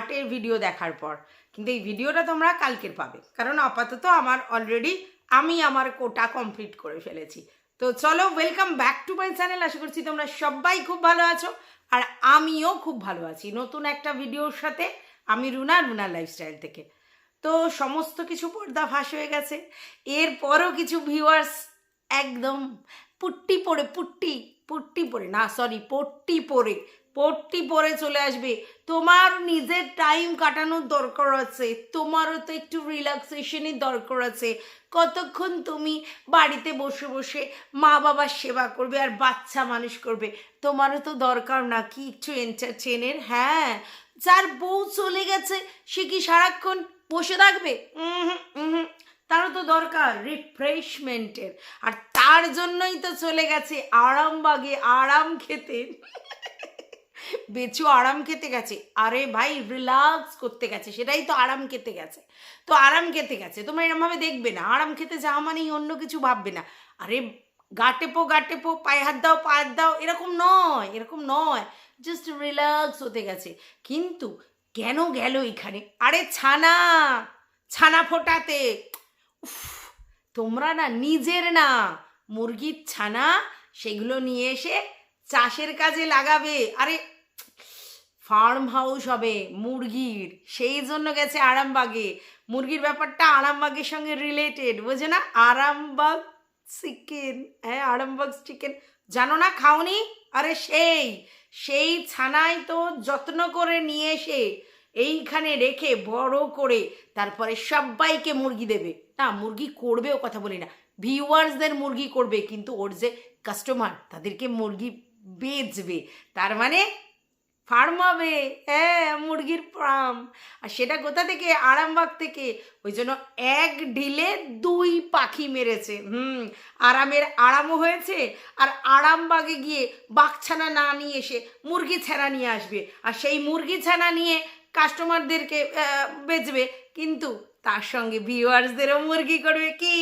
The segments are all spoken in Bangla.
হার্টের ভিডিও দেখার পর। কিন্তু এই ভিডিওটা তোমরা কালকের পাবে। কারণ আপাতত আমার অলরেডি আমি আমার কোটা কমপ্লিট করে ফেলেছি। তো চলো welcome back to my channel আশা করছি তোমরা সবাই খুব ভালো আছো। আর আমিও খুব ভালো আছি। নতুন একটা ভিডিওর সাথে আমি রুনা রুনা লাইফস্টাইল থেকে। তো সমস্ত কিছু পর্দা ফাঁস হয়ে গেছে। এরপরও কিছু ভিউয়ার্স একদম পুট্টি পরে, পুট্টি পুট্টি পরে। না সরি পট্টি পরে। পট্টি পরে চলে আসবে। তোমার নিজের টাইম কাটানোর দরকার আছে। তোমারও তো একটু রিল্যাক্সেশনের দরকার আছে। কতক্ষণ তুমি বাড়িতে বসে বসে মা বাবার সেবা করবে আর বাচ্চা মানুষ করবে, তোমারও তো দরকার না কি একটু এন্টারটেনের হ্যাঁ। যার বউ চলে গেছে, সে কি সারাক্ষণ বসে থাকবে? উহুম। তারও তো দরকার রিফ্রেশমেন্টের আর তার জন্যই তো চলে গেছে আরামবাগে আরাম খেতে। বেচু আরাম খেতে গেছে। আরে ভাই রিল্যাক্স করতে গেছে। সেটাই তো আরাম খেতে গেছে। তো আরাম খেতে গেছে। তোমরা এরমভাবে দেখবে না। আরাম খেতে যাওয়া মানেই অন্য কিছু ভাববে না। আরে গাটে পো গাটে পো পায়ে হাত দাও পায়ে হাত দাও এরকম নয় এরকম নয়। জাস্ট রিল্যাক্স হতে গেছে। কিন্তু কেন গেল এখানে? আরে ছানা ছানা ফোটাতে। উফ, তোমরা না নিজের না। মুরগির ছানা সেগুলো নিয়ে এসে চাষের কাজে লাগাবে। আরে ফার্ম হাউস হবে, মুরগির। সেই জন্য গেছে আরামবাগে। মুরগির ব্যাপারটা আরামবাগের সঙ্গে রিলেটেড বোঝে না? আরামবাগ চিকেন হ্যাঁ আরামবাগ চিকেন জানো না খাওনি? আরে সেই সেই ছানায় তো যত্ন করে নিয়ে এসে এইখানে রেখে বড় করে তারপরে সবাইকে মুরগি দেবে। না, মুরগি করবে ও কথা বলি না। ভিউয়ার্সদের মুরগি করবে, কিন্তু ওর যে কাস্টমার তাদেরকে মুরগি বেচবে। তার মানে ফার্ম হবে হ্যাঁ মুরগির ফার্ম। আর সেটা কোথা থেকে? আরামবাগ থেকে। ওই জন্য এক ঢিলে দুই পাখি মেরেছে। হুম, আরামের আরামও হয়েছে আর আরামবাগে গিয়ে বাঘছানা না নিয়ে এসে মুরগি ছানা নিয়ে আসবে। আর সেই মুরগি ছানা নিয়ে কাস্টমারদেরকে বেচবে। কিন্তু তার সঙ্গে ভিউয়ার্সদেরও মুরগি করবে কি?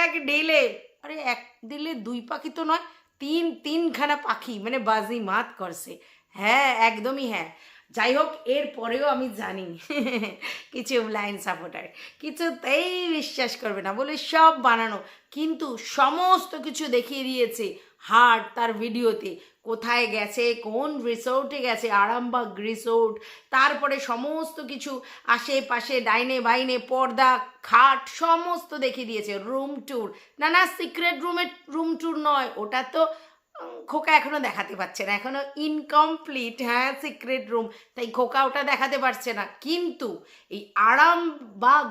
এক ঢিলে। আরে এক ঢিলে দুই পাখি তো নয়, তিন, তিনখানা পাখি। মানে বাজি মাত করছে। হ্যাঁ একদমই হ্যাঁ। যাই হোক এর পরেও আমি জানি কিছু লাইন সাপোর্টার কিছুতেই বিশ্বাস করবে না, বলে সব বানানো। কিন্তু সমস্ত কিছু দেখিয়ে দিয়েছে হার্ট তার ভিডিওতে। কোথায় গেছে, কোন রিসোর্টে গেছে, আরামবাগ রিসোর্ট তারপরে সমস্ত কিছু আশেপাশে ডাইনে বাইনে, পর্দা, খাট, সমস্ত দেখিয়ে দিয়েছে। রুম ট্যুর না না সিক্রেট রুমের রুম ট্যুর নয়, ওটা তো খোকা এখনও দেখাতে পারছে না, এখনও ইনকমপ্লিট হ্যাঁ সিক্রেট রুম তাই খোকা ওটা দেখাতে পারছে না। কিন্তু এই আরামবাগ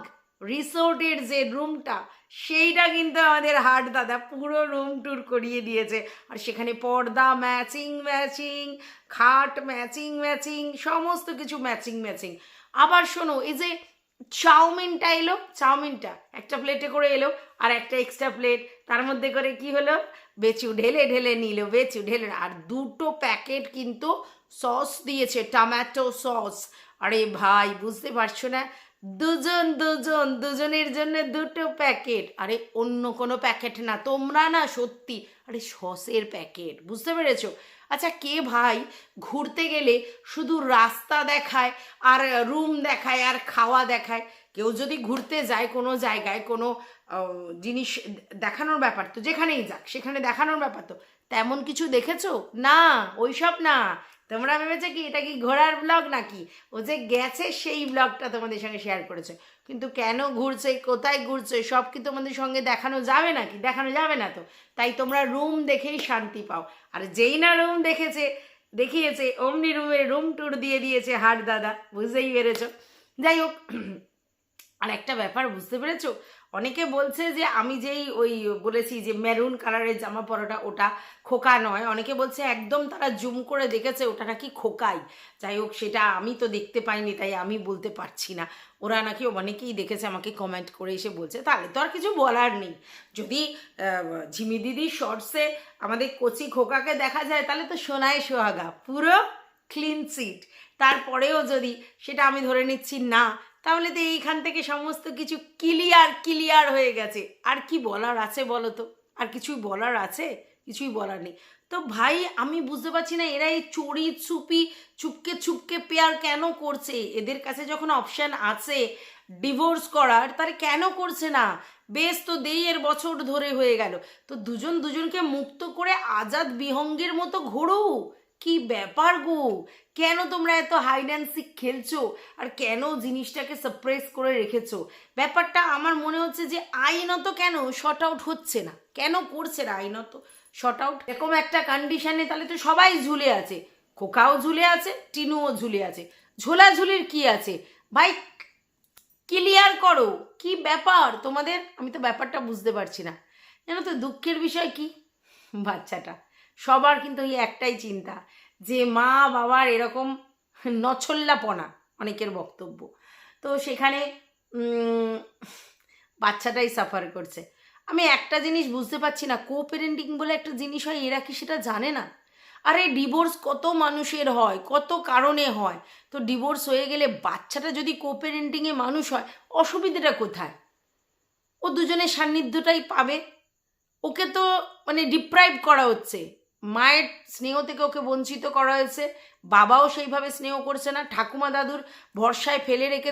রিসোর্টের যে রুমটা, সেইটা কিন্তু আমাদের হাট দাদা পুরো রুম ট্যুর করিয়ে দিয়েছে। আর সেখানে পর্দা ম্যাচিং ম্যাচিং খাট ম্যাচিং ম্যাচিং সমস্ত কিছু ম্যাচিং ম্যাচিং আবার শোনো, এই যে চাউমিনটা এলো, চাউমিনটা একটা প্লেটে করে এলো আর একটা এক্সট্রা প্লেট তার মধ্যে করে কি হলো? বেচু ঢেলে ঢেলে নিল, বেচু ঢেলে আর দুটো প্যাকেট কিন্তু সস দিয়েছে টমেটো সস আরে ভাই, বুঝতে পারছ না? দুজন দুজন, দুজনের জন্য দুটো প্যাকেট আরে অন্য কোনো প্যাকেট না, তোমরা না সত্যি, আরে সসের প্যাকেট বুঝতে পেরেছ? আচ্ছা কে ভাই ঘুরতে গেলে শুধু রাস্তা দেখায় আর রুম দেখায় আর খাওয়া দেখায়? কেউ যদি ঘুরতে যায় কোনো জায়গায়, কোনো জিনিস দেখানোর ব্যাপার তো যেখানেই যাক, সেখানে দেখানোর ব্যাপার তো। তেমন কিছু দেখেছ? না, ওইসব না। তোমরা ভেবেছো কি, এটা কি ঘোরার ব্লগ নাকি? ও যে গেছে সেই ব্লগটা তোমাদের সঙ্গে শেয়ার করেছে। কিন্তু কেন ঘুরছে, কোথায় ঘুরছে, সব কি তোমাদের সঙ্গে দেখানো যাবে নাকি? দেখানো যাবে না তো। তাই তোমরা রুম দেখেই শান্তি পাও। আর যেই না রুম দেখেছে, দেখিয়েছে, অমনি রুমে রুম ট্যুর দিয়ে দিয়েছে হাট দাদা, বুঝতেই পেরেছ? যাই হোক আর একটা ব্যাপার, বুঝতে পেরেছ? অনেকে বলছে যে আমি যেই ওই বলেছি যে মেরুন কালারের জামা পরাটা ওটা খোকা নয়। অনেকে বলছে একদম তারা জুম করে দেখেছে ওটা নাকি খোকাই। যাই হোক, সেটা আমি তো দেখতে পাইনি, তাই আমি বলতে পারছি না। ওরা নাকি অনেকেই দেখেছে, আমাকে কমেন্ট করে এসে বলছে। তাহলে তো আর কিছু বলার নেই। যদি ঝিমি দিদি শর্টসে আমাদের কচি খোকাকে দেখা যায়, তাহলে তো সোনায় সোহাগা, পুরো ক্লিন সিট তারপরেও যদি, সেটা আমি ধরে নিচ্ছি না তাহলে তো এইখান থেকে সমস্ত কিছু ক্লিয়ার ক্লিয়ার হয়ে গেছে। আর কি বলার আছে বলো তো? আর কিছুই বলার আছে? কিছুই বলার নেই। তো ভাই, আমি বুঝতে পারছি না এরা এই চড়ি চুপি, চুপকে চুপকে পেয়ার কেন করছে? এদের কাছে যখন অপশান আছে ডিভোর্স করার, তাহলে কেন করছে না? বেশ তো দেইয়ের বছর ধরে হয়ে গেল। তো দুজন দুজনকে মুক্ত করে আজাদ বিহঙ্গের মতো ঘোরো। কি ব্যাপার গো? কেন তোমরা এত হাইড খেলছো? আর কেন জিনিসটাকে সাপ্রেস করে রেখেছো? ব্যাপারটা আমার মনে হচ্ছে যে আইনত কেন শর্ট আউট হচ্ছে না? কেন করছে না আইনত শর্ট আউট এরকম একটা কন্ডিশনে তাহলে তো সবাই ঝুলে আছে। খোকাও ঝুলে আছে, টিনুও ঝুলে আছে। ঝোলাঝুলির কি আছে? ভাই ক্লিয়ার করো। কি ব্যাপার তোমাদের? আমি তো ব্যাপারটা বুঝতে পারছি না। জানো তো, দুঃখের বিষয় কি? বাচ্চাটা। সবার কিন্তু এই একটাই চিন্তা যে মা বাবার এরকম নছল্লাপনা, অনেকের বক্তব্য। তো সেখানে বাচ্চাটাই সাফার করছে। আমি একটা জিনিস বুঝতে পারছি না কো প্যারেন্টিং বলে একটা জিনিস হয়, এরা কি সেটা জানে না? আরে ডিভোর্স কত মানুষের হয়, কত কারণে হয়? তো ডিভোর্স হয়ে গেলে বাচ্চাটা যদি কো প্যারেন্টিংয়ে মানুষ হয়, অসুবিধাটা কোথায়? ও দুজনের সান্নিধ্যটাই পাবে। ওকে তো মানে ডিপ্রাইভ করা হচ্ছে। মায়ের স্নেহ থেকে ওকে বঞ্চিত করা হয়েছে, বাবাও সেইভাবে স্নেহ করছে না, ঠাকুমা দাদুর ভরসায় ফেলে রেখে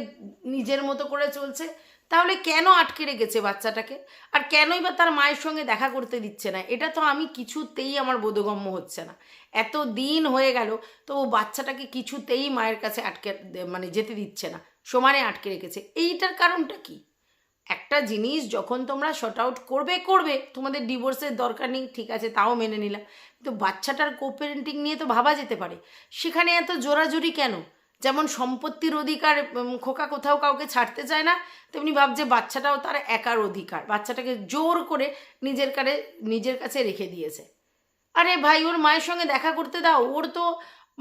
নিজের মতো করে চলছে, তাহলে কেন আটকে রেখেছে বাচ্চাটাকে? আর কেনই বা তার মায়ের সঙ্গে দেখা করতে দিচ্ছে না? এটা তো আমি কিছুতেই আমার বোধগম্য হচ্ছে না। এত দিন হয়ে গেল, তো ও বাচ্চাটাকে কিছুতেই মায়ের কাছে আটকে মানে যেতে দিচ্ছে না, সমানে আটকে রেখেছে। এইটার কারণটা কি? একটা জিনিস যখন তোমরা শর্ট আউট করবে করবে, তোমাদের ডিভোর্সের দরকার নেই, ঠিক আছে, তাও মেনে নিলাম। কিন্তু বাচ্চাটার কো প্যারেন্টিং নিয়ে তো ভাবা যেতে পারে। সেখানে এত জোরাজুরি কেন? যেমন সম্পত্তির অধিকার খোকা কোথাও কাউকে ছাড়তে চায় না, তেমনি ভাবছে বাচ্চাটাও তার একার অধিকার। বাচ্চাটাকে জোর করে নিজের কারে, নিজের কাছে রেখে দিয়েছে। আরে ভাই, ওর মায়ের সঙ্গে দেখা করতে দাও। ওর তো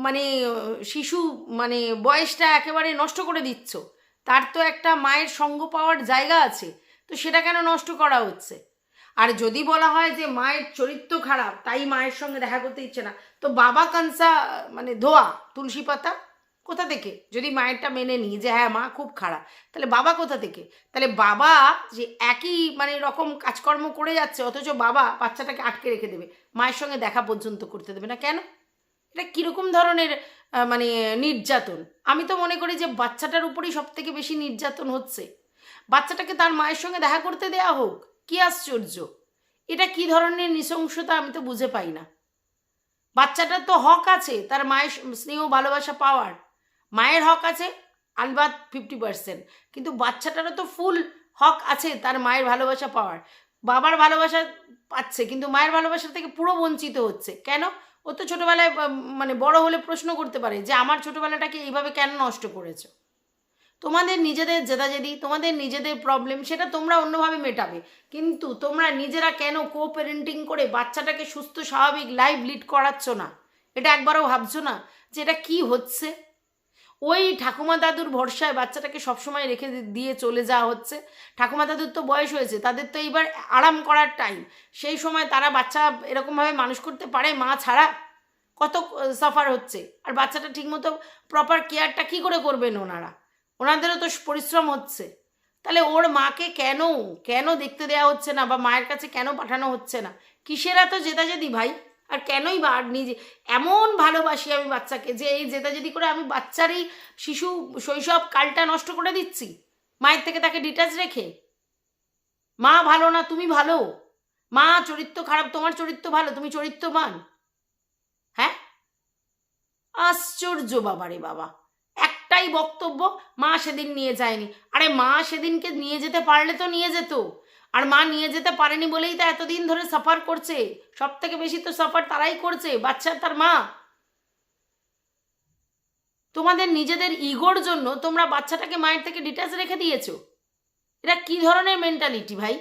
মানে শিশু মানে বয়সটা একেবারে নষ্ট করে দিচ্ছ। তার তো একটা মায়ের সঙ্গ পাওয়ার জায়গা আছে, তো সেটা কেন নষ্ট করা হচ্ছে? আর যদি বলা হয় যে মায়ের চরিত্র খারাপ, তাই মায়ের সঙ্গে দেখা করতে ইচ্ছে না, তো বাবা কানসা মানে ধোয়া, তুলসী পাতা, কোথা থেকে? যদি মায়েরটা মেনে নিই যে হ্যাঁ মা খুব খারাপ, তাহলে বাবা কোথা থেকে? তাহলে বাবা যে একই মানে রকম কাজকর্ম করে যাচ্ছে, অথচ বাবা বাচ্চাটাকে আটকে রেখে দেবে, মায়ের সঙ্গে দেখা পর্যন্ত করতে দেবে না কেন? এটা কীরকম ধরনের মানে নির্যাতন? আমি তো মনে করি যে বাচ্চাটার উপরেই সব থেকে বেশি নির্যাতন হচ্ছে। বাচ্চাটাকে তার মায়ের সঙ্গে দেখা করতে দেয়া হোক, কি আশ্চর্য? এটা কি ধরনের নৃশংসতা আমি তো বুঝে পাই না। বাচ্চাটার তো হক আছে, তার মায়ের স্নেহ, ভালোবাসা পাওয়ার। মায়ের হক আছে, আলবাত ফিফটি পার্সেন্ট কিন্তু বাচ্চাটারও তো ফুল হক আছে, তার মায়ের ভালোবাসা পাওয়ার। বাবার ভালোবাসা পাচ্ছে, কিন্তু মায়ের ভালোবাসা থেকে পুরো বঞ্চিত হচ্ছে। কেন? ও তো ছোটোবেলায় মানে বড় হলে প্রশ্ন করতে পারে যে আমার ছোটোবেলাটাকে এইভাবে কেন নষ্ট করেছ? তোমাদের নিজেদের জেদাজেদি, তোমাদের নিজেদের প্রবলেম সেটা তোমরা অন্যভাবে মেটাবে। কিন্তু তোমরা নিজেরা কেন কো প্যারেন্টিং করে বাচ্চাটাকে সুস্থ, স্বাভাবিক লাইফ লিড করাচ্ছ না? এটা একবারও ভাবছ না যে এটা কী হচ্ছে? ওই ঠাকুমা দাদুর ভরসায় বাচ্চাটাকে সবসময় রেখে দিয়ে চলে যাওয়া হচ্ছে। ঠাকুমা দাদুর তো বয়স হয়েছে, তাদের তো এইবার আরাম করার টাইম সেই সময় তারা বাচ্চা এরকমভাবে মানুষ করতে পারে, মা ছাড়া কত সাফার হচ্ছে। আর বাচ্চাটা ঠিকমতো প্রপার কেয়ারটা কি করে করবেন ওনারা? ওনাদেরও তো পরিশ্রম হচ্ছে। তাহলে ওর মাকে কেন কেন দেখতে দেওয়া হচ্ছে না বা মায়ের কাছে কেন পাঠানো হচ্ছে না? কিসের এত জেদাজেদি ভাই? আর কেনই বা আর নিজে, এমন ভালোবাসি আমি বাচ্চাকে যে এই জেদাজেদি করে আমি বাচ্চারই শিশু শৈশব কালটা নষ্ট করে দিচ্ছি। মায়ের থেকে তাকে ডিটাচ রেখে। মা ভালো না, তুমি ভালো। মা চরিত্র খারাপ, তোমার চরিত্র ভালো, তুমি চরিত্রবান। হ্যাঁ? আশ্চর্য বাবারে বাবা। একটাই বক্তব্য, মা সেদিন নিয়ে যায়নি। আরে মা সেদিনকে নিয়ে যেতে পারলে তো নিয়ে যেত। আর মা নিয়ে যেতে পারেনি বলেই তো এতদিন ধরে সাফার করছে। সব থেকে বেশি তো সাফার তারাই করছে বাচ্চা তার মা। তোমাদের নিজেদের ইগোর জন্য তোমরা বাচ্চাটাকে মায়ের থেকে ডিটাচ রেখে দিয়েছ। এটা কি ধরনের মেন্টালিটি ভাই?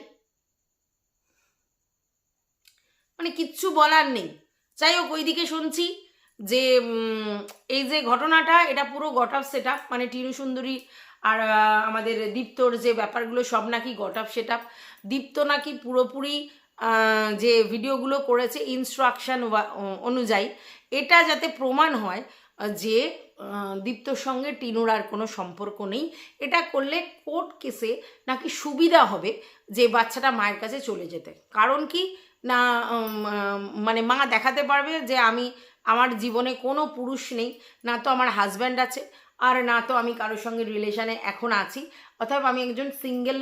মানে কিচ্ছু বলার নেই। যাই হোক, ওইদিকে শুনছি যে এই যে ঘটনাটা, এটা পুরো গট আপ সেট মানে টিনু সুন্দরী আর আমাদের দীপ্তর যে ব্যাপারগুলো সব নাকি গট আপ সেট দীপ্ত নাকি পুরোপুরি যে ভিডিওগুলো করেছে ইনস্ট্রাকশন অনুযায়ী, এটা যাতে প্রমাণ হয় যে দীপ্তর সঙ্গে টিনুর আর কোনো সম্পর্ক নেই। এটা করলে কোর্ট কেসে নাকি সুবিধা হবে যে বাচ্চাটা মায়ের কাছে চলে যেতে। কারণ কি, না মানে মা দেখাতে পারবে যে আমি, আমার জীবনে কোনো পুরুষ নেই, না তো আমার হাজব্যান্ড আছে। আর না তো আমি কারোর সঙ্গে রিলেশনে এখন আছি। অর্থাৎ আমি একজন সিঙ্গেল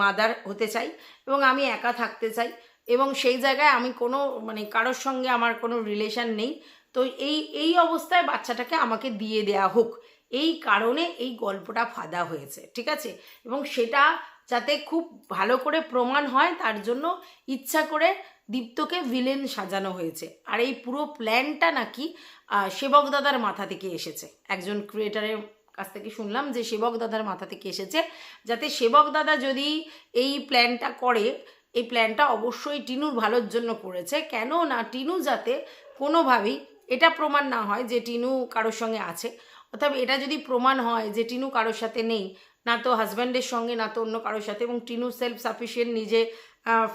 মাদার হতে চাই এবং আমি একা থাকতে চাই এবং সেই জায়গায় আমি কোনো মানে কারোর সঙ্গে আমার কোনো রিলেশন নেই। তো এই এই অবস্থায় বাচ্চাটাকে আমাকে দিয়ে দেয়া হোক। এই কারণে এই গল্পটা ফাঁদা হয়েছে, ঠিক আছে? এবং সেটা যাতে খুব ভালো করে প্রমাণ হয়, তার জন্য ইচ্ছা করে দীপ্তকে ভিলেন সাজানো হয়েছে। আর এই পুরো প্ল্যানটা নাকি সেবক দাদার মাথা থেকে এসেছে। একজন ক্রিয়েটারের কাছ থেকে শুনলাম যে সেবক দাদার মাথা থেকে এসেছে। যাতে সেবক দাদা যদি এই প্ল্যানটা করে, এই প্ল্যানটা অবশ্যই টিনুর ভালোর জন্য করেছে। কেন না টিনু যাতে কোনোভাবেই এটা প্রমাণ না হয় যে টিনু কারোর সঙ্গে আছে। অর্থাৎ এটা যদি প্রমাণ হয় যে টিনু কারোর সাথে নেই, না তো হাজব্যান্ডের সঙ্গে, না তো অন্য কারোর সাথে, এবং টিনু সেলফ সাফিসিয়েন্ট নিজে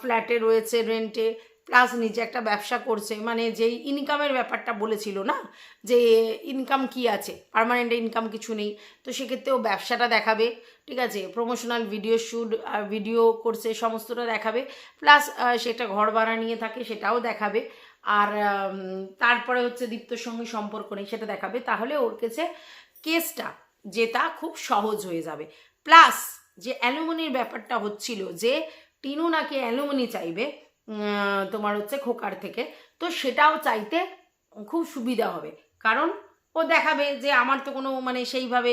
ফ্ল্যাটে রয়েছে রেন্টে প্লাস নিজে একটা ব্যবসা করছে। মানে যেই ইনকামের ব্যাপারটা বলেছিল না, যে ইনকাম কি আছে? পার্মানেন্ট ইনকাম কিছু নেই। তো সেক্ষেত্রে ও ব্যবসাটা দেখাবে, ঠিক আছে? প্রমোশনাল ভিডিও শ্যুট ভিডিও করছে, সমস্তটা দেখাবে। প্লাস সেটা ঘর ভাড়া নিয়ে থাকে, সেটাও দেখাবে। আর তারপরে হচ্ছে দীপ্তর সঙ্গে সম্পর্ক নেই, সেটা দেখাবে। তাহলে ওর কাছে কেসটা জেতা খুব সহজ হয়ে যাবে। প্লাস যে অ্যালুমিনির ব্যাপারটা হচ্ছিল যে টিনু নাকি অ্যালুমিনি চাইবে তোমার হচ্ছে খোকার থেকে। তো সেটাও চাইতে খুব সুবিধা হবে। কারণ ও দেখাবে যে আমার তো কোনো মানে সেইভাবে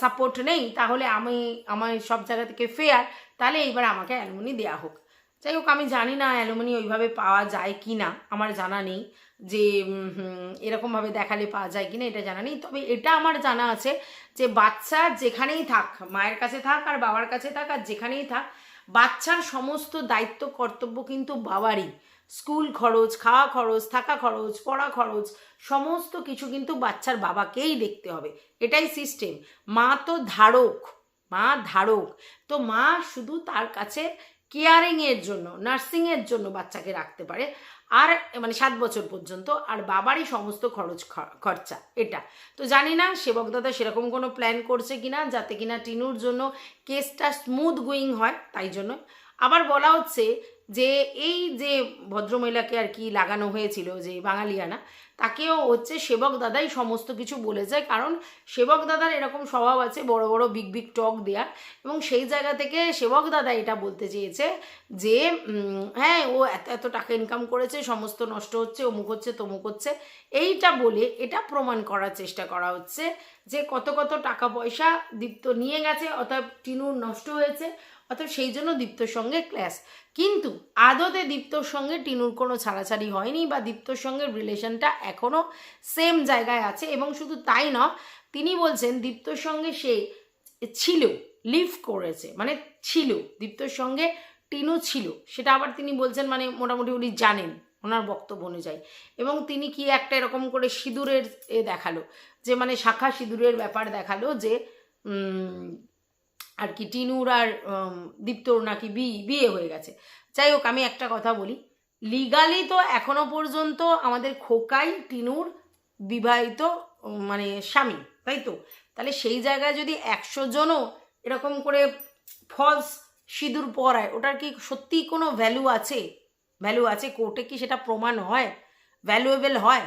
সাপোর্ট নেই, তাহলে আমি আমার সব জায়গা থেকে ফেয়ার তাহলে এইবার আমাকে অ্যালুমিনি দেওয়া হোক। যাই হোক, আমি জানি না অ্যালুমিনি ওইভাবে পাওয়া যায় কি না, আমার জানা নেই যে এরকমভাবে দেখালে পাওয়া যায় কি না, এটা জানা নেই। তবে এটা আমার জানা আছে যে বাচ্চা যেখানেই থাক, মায়ের কাছে থাক আর বাবার কাছে থাক আর যেখানেই থাক বাচ্চার সমস্ত দায়িত্ব, কর্তব্য কিন্তু বাবারই। স্কুল খরচ, খাওয়া খরচ, থাকা খরচ, পড়া খরচ, সমস্ত কিছু কিন্তু বাচ্চার বাবাকেই দেখতে হবে। এটাই সিস্টেম মা তো ধারক, মা ধারক। তো মা শুধু তার কাছে কেয়ারিংয়ের জন্য নার্সিংয়ের জন্য বাচ্চাকে রাখতে পারে। আর মানে সাত বছর পর্যন্ত, আর বাবারই সমস্ত খরচ খরচা, এটা। তো জানি না সেবক দাদা সেরকম কোনো প্ল্যান করছে কিনা, যাতে কিনা টিনুর জন্য কেসটা স্মুথ গোয়িং হয়, তাই জন্য। আবার বলা হচ্ছে যে এই যে ভদ্রমহিলাকে আর কি লাগানো হয়েছিল, যে বাঙালিয়ানা তাকেও হচ্ছে সেবক দাদাই সমস্ত কিছু বলে যায়। কারণ সেবক দাদার এরকম স্বভাব আছে বড় বড় বিগ বিগ টক দেওয়ার এবং সেই জায়গা থেকে সেবক দাদা এটা বলতে চেয়েছে যে হ্যাঁ ও এত এত টাকা ইনকাম করেছে, সমস্ত নষ্ট হচ্ছে, অমুক হচ্ছে, তমুক হচ্ছে। এইটা বলে এটা প্রমাণ করার চেষ্টা করা হচ্ছে যে কত কত টাকা পয়সা দীপ্ত নিয়ে গেছে অর্থাৎ টিনুর নষ্ট হয়েছে। অর্থাৎ সেই জন্য দীপ্তর সঙ্গে ক্ল্যাশ কিন্তু আদতে দীপ্তর সঙ্গে টিনুর কোনো ছাড়াছাড়ি হয়নি বা দীপ্তর সঙ্গে রিলেশনটা এখনও সেম জায়গায় আছে এবং শুধু তাই নয়, তিনি বলছেন দীপ্তর সঙ্গে সে ছিল লিভ করেছে মানে ছিল, দীপ্তর সঙ্গে টিনু ছিল। সেটা আবার তিনি বলছেন মানে মোটামুটি উনি জানেন, ওনার বক্তব্য অনুযায়ী। এবং তিনি কি একটা এরকম করে সিঁদুরের এ দেখাল, যে মানে শাখা সিঁদুরের ব্যাপার দেখাল যে আর কি টিনুর আর দীপ্তর নাকি বি- বিয়ে হয়ে গেছে। যাই হোক, আমি একটা কথা বলি। লিগালি তো এখনও পর্যন্ত আমাদের খোকাই টিনুর বিবাহিত মানে স্বামী, তাই তো? তাহলে সেই জায়গায় যদি একশো জনও এরকম করে ফলস সিঁদুর পরায়, ওটার কি সত্যিই কোনো ভ্যালু আছে? ভ্যালু আছে কোর্টে কি সেটা প্রমাণ হয়? ভ্যালুয়েবল হয়?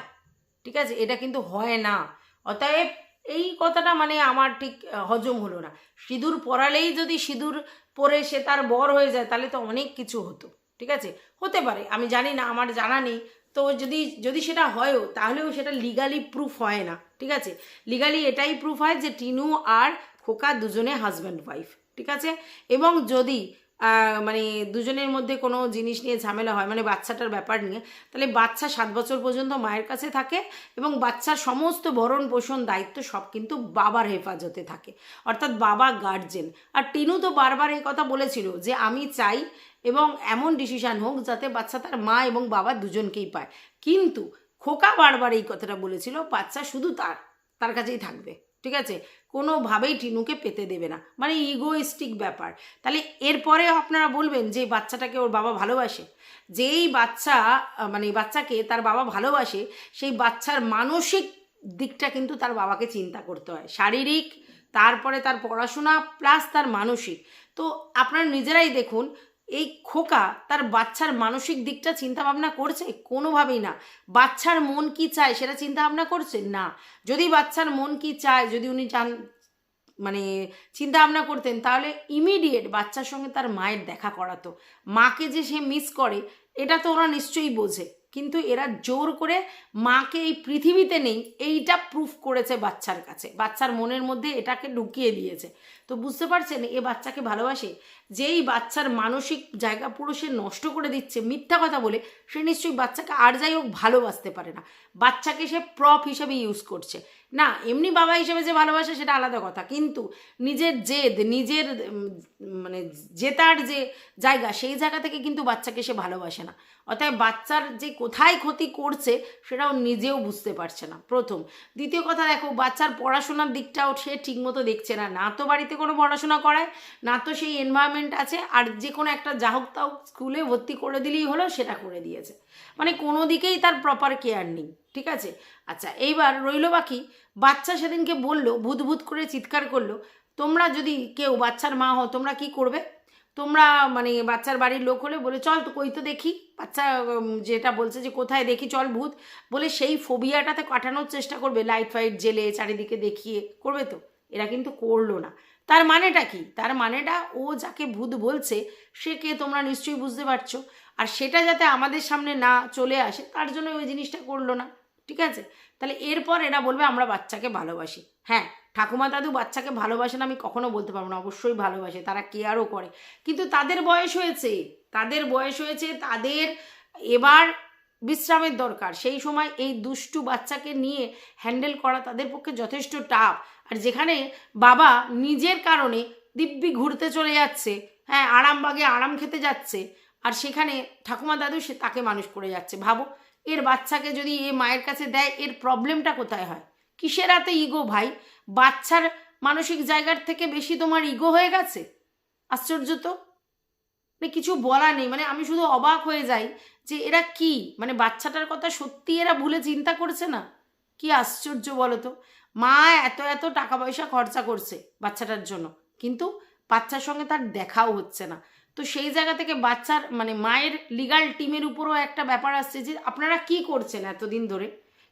ঠিক আছে? এটা কিন্তু হয় না। অতএব এই কথাটা মানে আমার ঠিক হজম হলো না। সিঁদুর পরালেই যদি সিঁদুর পরে সে তার বর হয়ে যায়, তাহলে তো অনেক কিছু হতো, ঠিক আছে? হতে পারে, আমি জানি না, আমার জানা নেই। তো যদি যদি সেটা হয়ও, তাহলেও সেটা লিগালি প্রুফ হয় না, ঠিক আছে? লিগালি এটাই প্রুফ হয় যে টিনু আর খোকা দুজনে হাজব্যান্ড ওয়াইফ ঠিক আছে? এবং যদি মানে দুজনের মধ্যে কোনো জিনিস নিয়ে ঝামেলা হয় মানে বাচ্চাটার ব্যাপার নিয়ে। তাহলে বাচ্চা সাত বছর পর্যন্ত মায়ের কাছে থাকে এবং বাচ্চার সমস্ত ভরণ পোষণ দায়িত্ব সব কিন্তু বাবার হেফাজতে থাকে। অর্থাৎ বাবা গার্জেন আর টিনু তো বারবার এই কথা বলেছিল যে আমি চাই এবং এমন ডিসিশন হোক যাতে বাচ্চা তার মা এবং বাবা দুজনকেই পায়। কিন্তু খোকা বারবার এই কথাটা বলেছিল, বাচ্চা শুধু তার তার কাছেই থাকবে। ঠিক আছে? কোনোভাবেই টিনুকে পেতে দেবে না। মানে ইগোইস্টিক ব্যাপার। তাহলে এরপরে আপনারা বলবেন যে, বাচ্চাটাকে ওর বাবা ভালোবাসে? যেই বাচ্চা মানে বাচ্চাকে তার বাবা ভালোবাসে, সেই বাচ্চার মানসিক দিকটা কিন্তু তার বাবাকে চিন্তা করতে হয়। শারীরিক, তারপরে তার পড়াশোনা, প্লাস তার মানসিক। তো আপনারা নিজেরাই দেখুন এই খোকা তার বাচ্চার মানসিক দিকটা চিন্তা ভাবনা করছে? কোনোভাবেই না। বাচ্চার মন কি চায় সেটা চিন্তা ভাবনা করছে? না। যদি বাচ্চার মন কি চায়, যদি উনি চান মানে চিন্তা ভাবনা করতেন, তাহলে ইমিডিয়েট বাচ্চার সঙ্গে তার মায়ের দেখা করাতো। মাকে যে সে মিস করে, এটা তো ওরা নিশ্চয়ই বোঝে। কিন্তু এরা জোর করে মাকে এই পৃথিবীতে নেই, এইটা প্রুফ করেছে বাচ্চার কাছে। বাচ্চার মনের মধ্যে এটাকে ঢুকিয়ে দিয়েছে। তো বুঝতে পারছেন? এ বাচ্চাকে ভালোবাসে? যেই বাচ্চার মানসিক জায়গা পুরো সে নষ্ট করে দিচ্ছে, মিথ্যা কথা বলে, সে নিশ্চয়ই বাচ্চাকে আর যাই হোক ভালোবাসতে পারে না। বাচ্চাকে সে প্রপ হিসেবে ইউজ করছে। না, এমনি বাবা হিসেবে যে ভালোবাসে সেটা আলাদা কথা, কিন্তু নিজের জেদ, নিজের মানে জেতার যে জায়গা, সেই জায়গা থেকে কিন্তু বাচ্চাকে সে ভালোবাসে না। অতএব বাচ্চার যে কোথায় ক্ষতি করছে, সেটাও নিজেও বুঝতে পারছে না। প্রথম। দ্বিতীয় কথা দেখো, বাচ্চার পড়াশোনার দিকটাও সে ঠিকমতো দেখছে না। না তো বাড়িতে কোনো পড়াশোনা করায়, না তো সেই এনভায়রনমেন্ট আছে, আর যে কোনো একটা যা হোক তাও স্কুলে ভর্তি করে দিলেই হলো, সেটা করে দিয়েছে। মানে কোনো দিকেই তার প্রপার কেয়ার নেই, ঠিক আছে? আচ্ছা এইবার রইল বাকি, বাচ্চা সেদিনকে বলল, ভূত ভূত করে চিৎকার করল, তোমরা যদি কেউ বাচ্চার মা হও, তোমরা কি করবে? তোমরা মানে বাচ্চার বাড়ির লোক হলে বলে, চল তো কই তো দেখি, বাচ্চা যেটা বলছে যে কোথায় দেখি, চল ভূত। বলে সেই ফোবিয়াটাতে কাটানোর চেষ্টা করবে লাইট ফাইট জেলে, চারিদিকে দেখিয়ে, করবে তো? এরা কিন্তু করল না। তার মানেটা কি? তার মানেটা ও যাকে ভূত বলছে, সে কে তোমরা নিশ্চয়ই বুঝতে পারছ। আর সেটা যাতে আমাদের সামনে না চলে আসে, তার জন্য ওই জিনিসটা করল না। ঠিক আছে? তাহলে এরপর এরা বলবে, আমরা বাচ্চাকে ভালোবাসি। হ্যাঁ ঠাকুমা দাদু বাচ্চাকে ভালোবাসে না আমি কখনো বলতে পারব না, অবশ্যই ভালোবাসে, তারা কেয়ারও করে। কিন্তু তাদের বয়স হয়েছে, তাদের বয়স হয়েছে, তাদের এবার বিশ্রামের দরকার। সেই সময় এই দুষ্টু বাচ্চাকে নিয়ে হ্যান্ডেল করা তাদের পক্ষে যথেষ্ট টাফ আর যেখানে বাবা নিজের কারণে দিব্যি ঘুরতে চলে যাচ্ছে হ্যাঁ আরামবাগে আরাম খেতে যাচ্ছে, আর সেখানে ঠাকুমা দাদু সে তাকে মানুষ করে যাচ্ছে। ভাবো, এর বাচ্চাকে যদি এ মায়ের কাছে দেয়, এর প্রবলেমটা কোথায় হয়? কিসের হাতে ইগো ভাই? বাচ্চার মানসিক জায়গার থেকে বেশি তোমার ইগো হয়ে গেছে? আশ্চর্য তো? মানে কিছু বলা নেই মানে আমি শুধু অবাক হয়ে যাই যে এরা কি? মানে বাচ্চাটার কথা সত্যি এরা ভুলে চিন্তা করছে না? কি আশ্চর্য বলো তো? মা এত এত টাকা পয়সা খরচা করছে বাচ্চাটার জন্য। কিন্তু বাচ্চার সঙ্গে তার দেখাও হচ্ছে না। তো সেই জায়গা থেকে বাচ্চার মানে মায়ের লিগাল টিমের উপরও একটা ব্যাপার আসছে যে আপনারা কি করছেন এতদিন ধরে?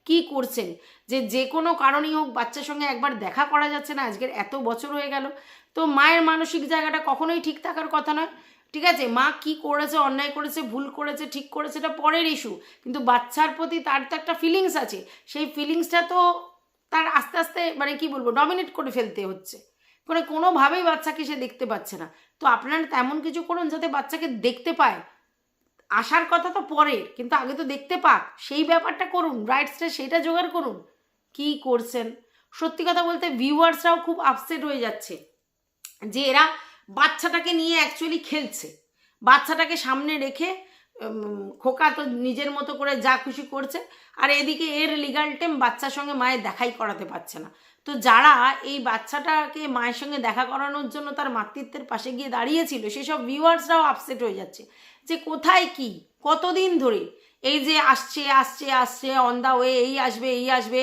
কি করছেন? যে যে কোনো কারণেই হোক বাচ্চার সঙ্গে একবার দেখা করা যাচ্ছে না, আজকের এত বছর হয়ে গেল। তো মায়ের মানসিক জায়গাটা কখনোই ঠিক থাকার কথা নয়। ঠিক আছে, মা কি করেছে, অন্যায় করেছে, ভুল করেছে, ঠিক করেছে, এটা পরের ইস্যু কিন্তু বাচ্চার প্রতি তার তো একটা ফিলিংস আছে। সেই ফিলিংসটা তো তার আস্তে আস্তে মানে কি বলব ডমিনেট করে ফেলতে হচ্ছে। মানে কোনোভাবেই বাচ্চাকে সে দেখতে পাচ্ছে না। তো আপনারা তেমন কিছু করুন যাতে বাচ্চাকে দেখতে পায়। আসার কথা তো পরের, কিন্তু আগে তো দেখতে পাক। সেই ব্যাপারটা করুন রাইটসটা সেটা জোগাড় করুন। কি করছেন? সত্যি কথা বলতে ভিউয়ার্সরাও খুব আপসেট হয়ে যাচ্ছে। যে এরা বাচ্চাটাকে নিয়ে অ্যাকচুয়ালি খেলছে। বাচ্চাটাকে সামনে রেখে খোকা তো নিজের মতো করে যা খুশি করছে, আর এদিকে এর লিগাল টেম বাচ্চার সঙ্গে মায়ের দেখাই করাতে পারছে না। তো যারা এই বাচ্চাটাকে মায়ের সঙ্গে দেখা করানোর জন্য তার মাতৃত্বের পাশে গিয়ে দাঁড়িয়েছিল, সেসব ভিউয়ার্সরাও আপসেট হয়ে যাচ্ছে। যে কোথায় কি? কতদিন ধরে? এই যে আসছে আসছে আসছে অন দা ওয়ে এই আসবে এই আসবে,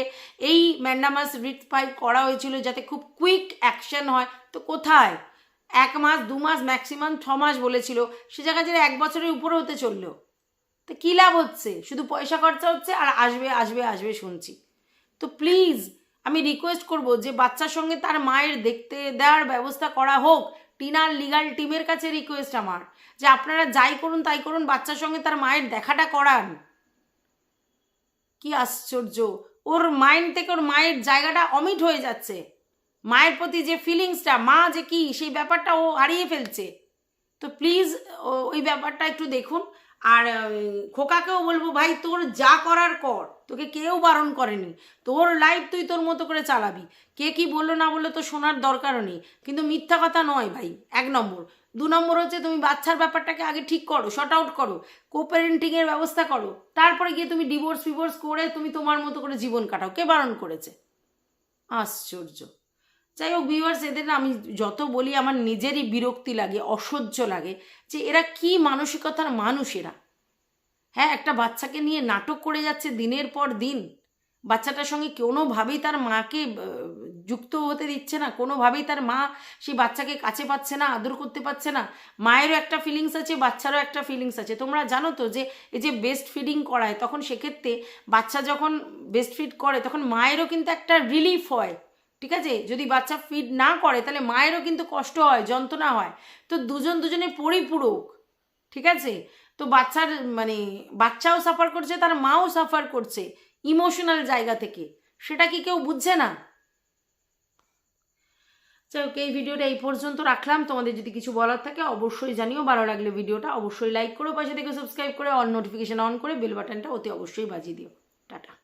এই ম্যান্ডামাস রিট ফাইল করা হয়েছিল যাতে খুব কুইক অ্যাকশন হয়। তো কোথায়? এক মাস, দু মাস ম্যাক্সিমাম ছ মাস বলেছিল। সে জায়গায় যেন এক বছরের উপরে হতে চলল। তো কী লাভ হচ্ছে? শুধু পয়সা খরচা হচ্ছে আর আসবে আসবে আসবে শুনছি। তো প্লিজ আমি রিকোয়েস্ট করব যে বাচ্চার সঙ্গে তার মায়ের দেখতে দেওয়ার ব্যবস্থা করা হোক। টিনার লিগাল টিমের কাছে রিকোয়েস্ট আমার। যে আপনারা যাই করুন, তাই করুন, বাচ্চার সঙ্গে তার মায়ের দেখাটা করান। কি আশ্চর্য! ওর মাইন্ড থেকে ওর মায়ের জায়গাটা অমিট হয়ে যাচ্ছে। মায়ের প্রতি যে ফিলিংসটা মা যে কি, সেই ব্যাপারটা ও হারিয়ে ফেলছে। তো প্লিজ ওই ব্যাপারটা একটু দেখুন। আর খোকাকেও বলব, ভাই, তোর যা করার কর। তোকে কেউ বারণ করেনি। তোর লাইফ তুই তোর মতো করে চালাবি। কে কি বলল না বলল তো শোনার দরকারও নেই। কিন্তু মিথ্যা কথা নয় ভাই, এক নম্বর। দু নম্বর হচ্ছে তুমি বাচ্চার ব্যাপারটাকে আগে ঠিক করো শর্ট আউট করো। কো প্যারেন্টিংয়ের ব্যবস্থা করো। তারপরে গিয়ে তুমি ডিভোর্স ফিভোর্স করে তুমি তোমার মতো করে জীবন কাটাও। কে বারণ করেছে? আশ্চর্য। যাই হোক ভিউয়ার্স এদের আমি যত বলি আমার নিজেরই বিরক্তি লাগে, অসহ্য লাগে যে এরা কি মানসিকতার মানুষ এরা। হ্যাঁ একটা বাচ্চাকে নিয়ে নাটক করে যাচ্ছে দিনের পর দিন। বাচ্চাটার সঙ্গে কোনোভাবেই তার মাকে যুক্ত হতে দিচ্ছে না, কোনোভাবেই তার মা সেই বাচ্চাকে কাছে পাচ্ছে না, আদর করতে পারছে না। মায়েরও একটা ফিলিংস আছে, বাচ্চারও একটা ফিলিংস আছে। তোমরা জানো তো যে, এই যে বেস্ট ফিডিং করায়, তখন সেক্ষেত্রে বাচ্চা যখন বেস্ট ফিড করে, তখন মায়েরও কিন্তু একটা রিলিফ হয়। ঠিক আছে? যদি বাচ্চা ফিড না করে, তাহলে মায়েরও কিন্তু কষ্ট হয়, যন্ত্রণা হয়। তো দুজন দুজনে পরিপূরক ঠিক আছে? তো বাচ্চার মানে বাচ্চাও সাফার করছে, তার মাও সাফার করছে ইমোশনাল জায়গা থেকে। সেটা কি কেউ বুঝছে না? হোক, এই ভিডিওটা এই পর্যন্ত রাখলাম। তোমাদের যদি কিছু বলার থাকে, অবশ্যই জানিও। ভালো লাগলে ভিডিওটা অবশ্যই লাইক করো, পাশে থেকে সাবস্ক্রাইব করে অল নোটিফিকেশন অন করে বেল বাটনটা অতি অবশ্যই বাজিয়ে দিও। টাটা।